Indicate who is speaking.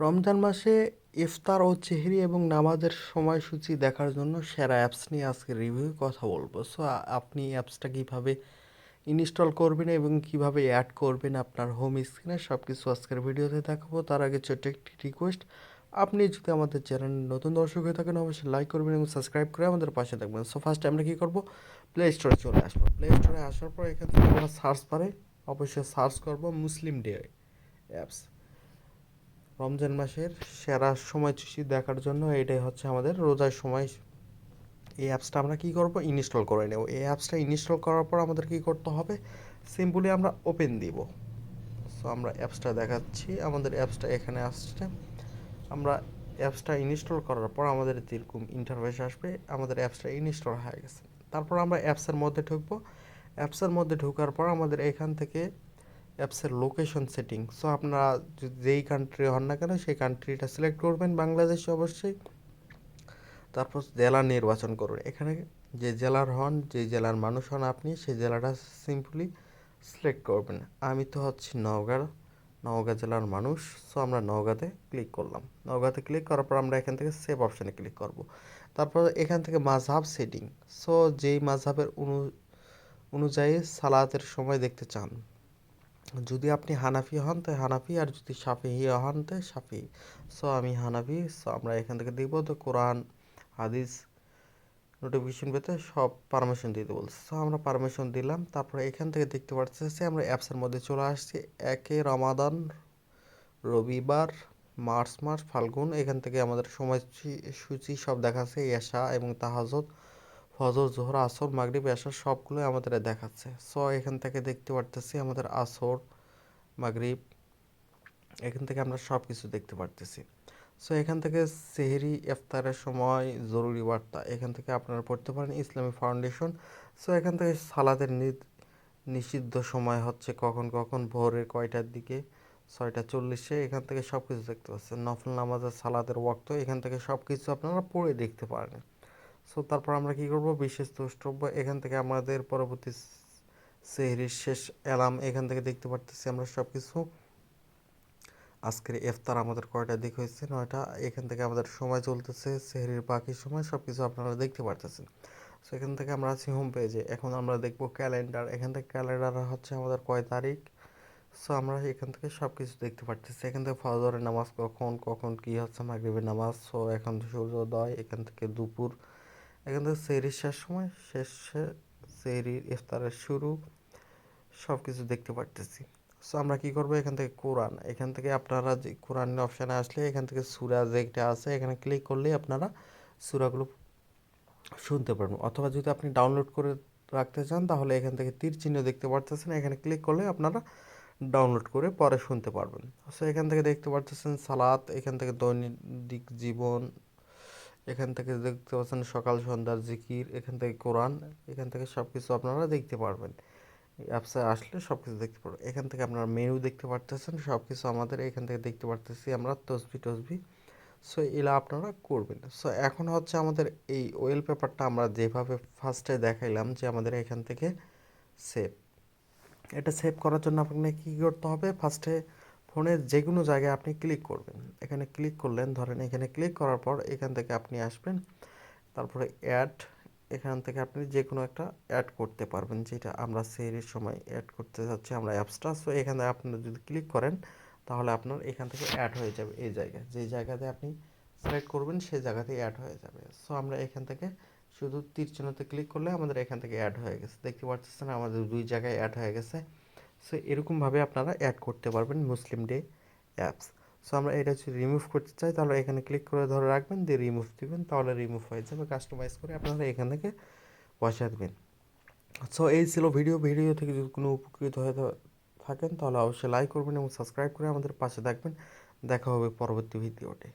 Speaker 1: রমজান মাসে ইফতার ও সেহরি এবং নামাজের সময়সূচি দেখার জন্য সেরা অ্যাপস নিয়ে আজকে রিভিউ কথা বলব। সো আপনি অ্যাপসটা কীভাবে ইনস্টল করবেন এবং কীভাবে অ্যাড করবেন আপনার হোম স্ক্রিনে সব কিছু আজকের ভিডিওতে দেখাবো। তার আগে ছোট্ট একটি রিকোয়েস্ট আপনি যদি আমাদের চ্যানেল নতুন দর্শক হয়ে থাকেন, অবশ্যই লাইক করবেন এবং সাবস্ক্রাইব করে আমাদের পাশে থাকবেন। সো ফার্স্ট আমরা কী করব? প্লে স্টোরে চলে আসব। প্লে স্টোরে আসার পর এখান থেকে আমরা সার্চ পারে অবশ্যই সার্চ করব মুসলিম ডে অ্যাপস রমজান মাসের সেরা সময়সূচি দেখার জন্য এটাই হচ্ছে আমাদের রোজার সময়। এই অ্যাপসটা আমরা কী করব? ইনস্টল করে নেব। এই অ্যাপসটা ইনস্টল করার পর আমাদের কী করতে হবে? সিম্পলি আমরা ওপেন দিব। সো আমরা অ্যাপসটা দেখাচ্ছি। আমাদের অ্যাপসটা এখানে আসছে। আমরা অ্যাপসটা ইনস্টল করার পর আমাদের যেরকম ইন্টারভেস আসবে, আমাদের অ্যাপসটা ইনস্টল হয়ে গেছে। তারপর আমরা অ্যাপসের মধ্যে ঢুকবো। অ্যাপসের মধ্যে ঢোকার পর আমাদের এখান থেকে অ্যাপসের লোকেশন সেটিং সো আপনারা যেই কান্ট্রি হন না কেন, সেই কান্ট্রিটা সিলেক্ট করবেন বাংলাদেশে অবশ্যই। তারপর জেলা নির্বাচন করুন। এখানে যে জেলার হন, যে জেলার মানুষ হন আপনি, সেই জেলাটা সিম্পলি সিলেক্ট করবেন। আমি তো হচ্ছি নওগাঁ নওগাঁ জেলার মানুষ। সো আমরা নওগাঁতে ক্লিক করলাম। নওগাঁতে ক্লিক করার পর আমরা এখান থেকে সেভ অপশানে ক্লিক করব। তারপর এখান থেকে মাঝহাব সেটিং সো যেই মাঝহাবের অনু, অনুযায়ী সালাতের সময় দেখতে চান যদি আপনি হানাফি হন তো হানাফি, আর যদি সাফি হন তো সাফি। সো আমি হানাফি সো আমরা এখান থেকে দেখব তো কোরআন, হাদিস নোটিফিকেশন পেতে সব পারমিশন দিতে বলছে সো আমরা পারমিশন দিলাম, তারপরে এখান থেকে দেখতে পাচ্ছি আমরা অ্যাপসের মধ্যে চলে আসছি। একে রমাদান, রবিবার, মার্চ মাস, ফাল্গুন, এখান থেকে আমাদের সময় সূচি সব দেখাচ্ছে, এশা এবং তাহাজত ফজর, জোহর, আসর, মাগরিব এসর সবগুলোই আমাদের দেখাচ্ছে। সো এখান থেকে দেখতে পারতেছি আমাদের আসর, মাগরিব, এখান থেকে আমরা সব কিছু দেখতে পারতেছি। সো এখান থেকে সেহেরি, ইফতারের সময় জরুরি বার্তা। এখান থেকে আপনারা পড়তে পারেন ইসলামী ফাউন্ডেশন। সো এখান থেকে সালাদের নিষিদ্ধ সময় হচ্ছে কখন কখন? ভোরের কয়টার দিকে? ছয়টা চল্লিশে। এখান থেকে সব কিছু দেখতে পাচ্ছেন। নফল নামাজের সালাদের ওয়াক্ত। এখান থেকে সব কিছু আপনারা পড়ে দেখতে পারেন। সো তারপর আমরা কি করব? বিশেষ দ্রষ্টব্য, এখান থেকে আমাদের পরবর্তী সেহরির শেষ অ্যালার্ম এখান থেকে দেখতে পারতেছি আমরা সব কিছু আজকের ইফতার আমাদের কয়টা দিক হয়েছে? নয়টা। এখান থেকে আমাদের সময় চলতেছে, সেহরির বাকি সময় সব কিছু আপনারা দেখতে পারতেছেন। সো এখান থেকে আমরা আছি হোম পেজে এখন আমরা দেখব ক্যালেন্ডার এখান থেকে ক্যালেন্ডার হচ্ছে আমাদের কয় তারিখ? সো আমরা এখান থেকে সব কিছু দেখতে পারতেছি। এখান থেকে ফজরের নামাজ কখন কখন কী হচ্ছে? মাগরিবের নামাজ। সো এখন সূর্যোদয়, এখান থেকে দুপুর। এখান থেকে সেহরির শেষ সময়, শেষে সেহরির ইফতারের শুরু সব কিছু দেখতে পারতেছি। সো আমরা কি করব? এখান থেকে কোরআন। এখান থেকে আপনারা যে কোরআনের অপশানে আসলে এখান থেকে সুরা যেটা আছে, এখানে ক্লিক করলেই আপনারা সুরাগুলো শুনতে পারবেন। অথবা যদি আপনি ডাউনলোড করে রাখতে চান, তাহলে এখান থেকে তীর চিহ্ন দেখতে পারতেছেন। এখানে ক্লিক করলে আপনারা ডাউনলোড করে পরে শুনতে পারবেন। সো এখান থেকে দেখতে পারতেছেন সালাত, এখান থেকে দৈনিক জীবন এখান থেকে দেখতে পাচ্ছেন সকাল সন্ধ্যার জিকির, এখান থেকে কোরআন, এখান থেকে সব কিছু আপনারা দেখতে পারবেন। অ্যাপসে আসলে সব কিছু দেখতে পারবেন। এখান থেকে আপনারা মেনু দেখতে পারতেছেন সব কিছু আমাদের এখান থেকে দেখতে পারতেছি আমরা, তসবি, টসবি। সো এলা আপনারা করবেন। সো এখন হচ্ছে আমাদের এই ওয়েল পেপারটা আমরা যেভাবে ফার্স্টে দেখাইলাম যে আমাদের এখান থেকে সেভ এটা সেভ করার জন্য আপনাকে কী করতে হবে? ফার্স্টে ফোনের যে কোনো জায়গায় আপনি ক্লিক করবেন। এখানে ক্লিক করলেন, ধরেন এখানে ক্লিক করার পর এখান থেকে আপনি আসবেন। তারপরে অ্যাড, এখান থেকে আপনি যে কোনো একটা অ্যাড করতে পারবেন, যেটা আমরা সেরির সময় অ্যাড করতে যাচ্ছি আমরা অ্যাপসটা সো এখানে আপনারা যদি ক্লিক করেন, তাহলে আপনার এখান থেকে অ্যাড হয়ে যাবে এই জায়গায়। যে জায়গাতে আপনি সিলেক্ট করবেন, সেই জায়গাতে অ্যাড হয়ে যাবে। সো আমরা এখান থেকে শুধু তীর চিহ্নতে ক্লিক করলে আমাদের এখান থেকে অ্যাড হয়ে গেছে। দেখতে পাচ্ছেন, আমাদের দুই জায়গায় অ্যাড হয়ে গেছে। সো এরকমভাবে আপনারা অ্যাড করতে পারবেন মুসলিম ডে অ্যাপস সো আমরা এটা যদি রিমুভ করতে চাই, তাহলে এখানে ক্লিক করে ধরে রাখবেন, দিয়ে রিমুভ দিবেন, তাহলে রিমুভ হয়ে যাবে। কাস্টমাইজ করে আপনারা এখান থেকে বসা দেবেন। সো এই ছিল ভিডিও ভিডিও থেকে যদি কোনো উপকৃত হয়ে থাকেন, তাহলে অবশ্যই লাইক করবেন এবং সাবস্ক্রাইব করে আমাদের পাশে থাকবেন। দেখা হবে পরবর্তী ভিডিওতে